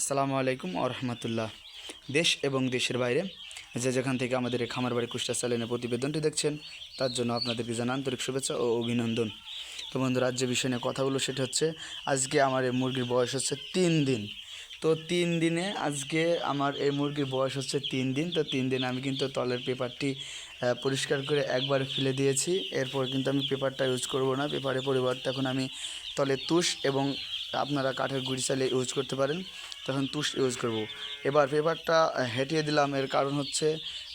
আসসালামু আলাইকুম আ রহমতুল্লাহ। দেশ এবং দেশের বাইরে যে যেখান থেকে আমাদের এই খামার বাড়ি কুষ্টা চ্যানেলের প্রতিবেদনটি দেখছেন, তার জন্য আপনাদেরকে জানা আন্তরিক শুভেচ্ছা ও অভিনন্দন। তো বন্ধুরা যে বিষয় নিয়ে কথা বলব, সেটা হচ্ছে আজকে আমার এই মুরগির বয়স হচ্ছে তিন দিন। তো তিন দিনে আজকে আমার এই মুরগির বয়স হচ্ছে তিন দিন। তো তিন দিন আমি কিন্তু তলের পেপারটি পরিষ্কার করে একবার ফেলে দিয়েছি। এরপর কিন্তু আমি পেপারটা ইউজ করব না। পেপারের পরিবর্তে এখন আমি তলে তুষ এবং আপনারা কাঠের গুড়ি চালিয়ে ইউজ করতে পারেন। তখন তুষ ইউজ করব। এবার পেপারটা হেঁটিয়ে দিলাম। এর কারণ হচ্ছে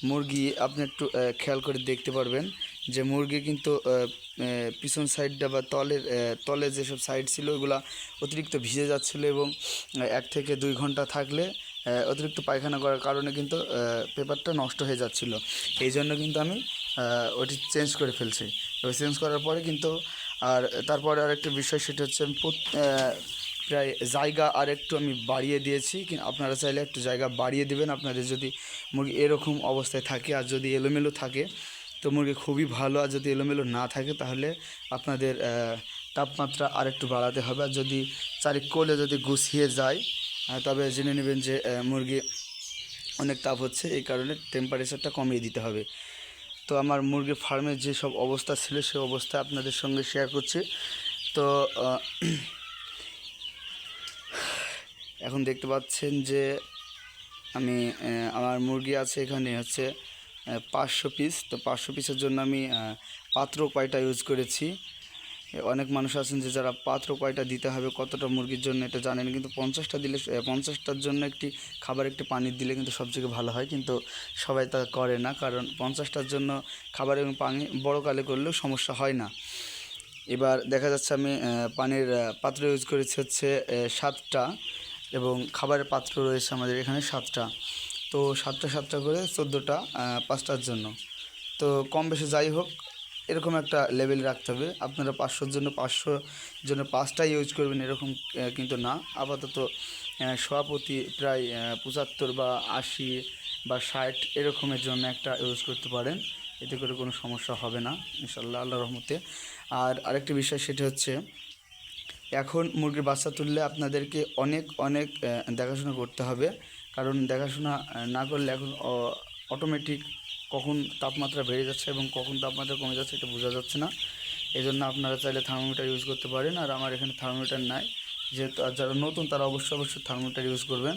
মুরগি, আপনি একটু খেয়াল করে দেখতে পারবেন যে মুরগি কিন্তু পিছন সাইডটা বা তলের তলে যেসব সাইড ছিল ওগুলা অতিরিক্ত ভিজে যাচ্ছিল এবং এক থেকে দুই ঘণ্টা থাকলে অতিরিক্ত পায়খানা করার কারণে কিন্তু পেপারটা নষ্ট হয়ে যাচ্ছিল। এই জন্য কিন্তু আমি ওটি চেঞ্জ করে ফেলছি। এবার চেঞ্জ করার পরে কিন্তু, আর তারপরে আরেকটা বিষয়, সেটা হচ্ছে আমি প্রায় জায়গা আর একটু আমি বাড়িয়ে দিয়েছি, কিন্তু আপনারা চাইলে একটু জায়গা বাড়িয়ে দেবেন। আপনাদের যদি মুরগি এরকম অবস্থায় থাকে আর যদি এলোমেলো থাকে, তো মুরগি খুবই ভালো। আর যদি এলোমেলো না থাকে, তাহলে আপনাদের তাপমাত্রা আর একটু বাড়াতে হবে। আর যদি চারিক কোলে যদি গুছিয়ে যায় তবে জেনে নেবেন যে মুরগি অনেক তাপ হচ্ছে, এই কারণে টেম্পারেচারটা কমিয়ে দিতে হবে। তো আমার মুরগি ফার্মের যে সব অবস্থা ছিল সেই অবস্থা আপনাদের সঙ্গে শেয়ার করছি। তো এখন দেখতে পাচ্ছেন যে আমি আমার মুরগি আছে এখানে হচ্ছে পাঁচশো পিস তো পাঁচশো পিসের জন্য আমি পাত্র কয়টা ইউজ করেছি? অনেক মানুষ আছেন যে যারা পাত্র কয়টা দিতে হবে, কতটা মুরগির জন্য এটা জানেন, কিন্তু পঞ্চাশটা দিলে পঞ্চাশটার জন্য একটি খাবার, একটি পানি দিলে কিন্তু সবথেকে ভালো হয়, কিন্তু সবাই তা করে না, কারণ পঞ্চাশটার জন্য খাবার এবং পানি বড় কালে করলেও সমস্যা হয় না। এবার দেখা যাচ্ছে আমি পানির পাত্র ইউজ করেছি হচ্ছে সাতটা। এবং খাবারের পাত্র রয়েছে আমাদের এখানে সাতটা। তো সাতটা সাতটা করে চোদ্দোটা পাঁচটার জন্য। তো কম বেশি যাই হোক, এরকম একটা লেভেল রাখতে হবে। আপনারা পাঁচশোর জন্য পাঁচশোর জন্য পাঁচটাই ইউজ করবেন, এরকম কিন্তু না। আপাতত সভাপতি প্রায় পঁচাত্তর বা আশি বা ষাট এরকমের জন্য একটা ইউজ করতে পারেন। এতে করে কোনো সমস্যা হবে না ইনশাল্লাহ আল্লাহ রহমতে। আর আরেকটি বিষয় সেটা হচ্ছে এখন মুরগির বাচ্চা তুললে আপনাদেরকে অনেক অনেক দেখাশোনা করতে হবে। কারণ দেখাশোনা না করলে এখন অটোমেটিক কখন তাপমাত্রা বেড়ে যাচ্ছে এবং কখন তাপমাত্রা কমে যাচ্ছে এটা বোঝা যাচ্ছে না। এই জন্য আপনারা চাইলে থার্মোমিটার ইউজ করতে পারেন। আর আমার এখানে থার্মোমিটার নাই। যেহেতু যারা নতুন, তারা অবশ্যই অবশ্যই থার্মোমিটার ইউজ করবেন।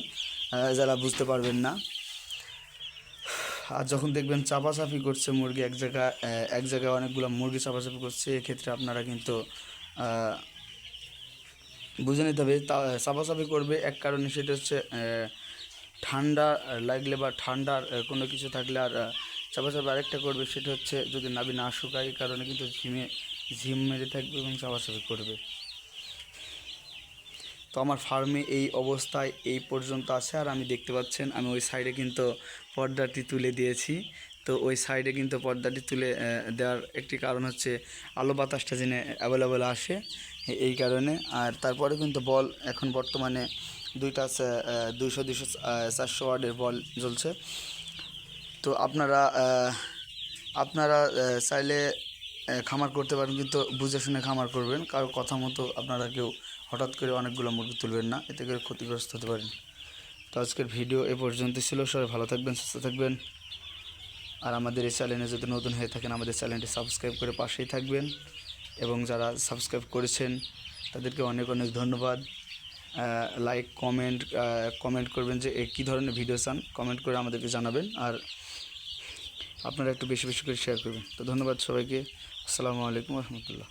যারা বুঝতে পারবেন না। আর যখন দেখবেন চাপাচাপি করছে মুরগি, এক জায়গায় এক জায়গায় অনেকগুলো মুরগি চাপাচাপি করছে, এক্ষেত্রে আপনারা কিন্তু বুঝে নিতে হবে। তা চাপাচাপি করবে, এক কারণে সেটা হচ্ছে ঠান্ডা লাগলে বা ঠান্ডার কোনো কিছু থাকলে আর চাপাচাপি আরেকটা করবে, সেটা হচ্ছে যদি নাবি না শুকায় কারণে কিন্তু ঝিমে, ঝিম মেরে থাকবে এবং চাপাচাপি করবে। তো আমার ফার্মে এই অবস্থায় এই পর্যন্ত আছে, আর আমি দেখতে পাচ্ছেন, আমি ওই সাইডে কিন্তু পর্দাটি তুলে দিয়েছি। তো ওই সাইডে কিন্তু পর্দাটি তুলে দেওয়ার একটি কারণ হচ্ছে, আলো বাতাসটা যেন অ্যাভেলেবেল আসে। এই কারণে। আর তারপরে কিন্তু বল এখন বর্তমানে দুইটা দুইশো দুইশো চারশো ওয়ার্ডের বল জ্বলছে। তো আপনারা আপনারা চাইলে খামার করতে পারেন, কিন্তু বুঝে শুনে খামার করবেন। কারও কথা মতো আপনারা কেউ হঠাৎ করে অনেকগুলো মুরগি তুলবেন না, এতে করে ক্ষতিগ্রস্ত হতে পারেন। তো আজকের ভিডিও এ পর্যন্ত ছিল। সবাই ভালো থাকবেন, সুস্থ থাকবেন। আর আমাদের এই চ্যানেলে যদি নতুন হয়ে থাকেন, আমাদের চ্যানেলটি সাবস্ক্রাইব করে পাশেই থাকবেন। এবং যারা সাবস্ক্রাইব করেছেন, তাদেরকে অনেক অনেক ধন্যবাদ। লাইক কমেন্ট কমেন্ট করবেন যে কী ধরনের ভিডিও চান কমেন্ট করে আমাদেরকে জানাবেন। আর আপনারা একটু বেশি বেশি করে শেয়ার করবেন। তো ধন্যবাদ সবাইকে। আসসালামু আলাইকুম রহমতুল্লাহ।